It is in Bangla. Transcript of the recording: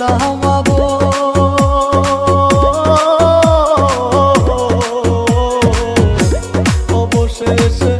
থামাবো অবশেষে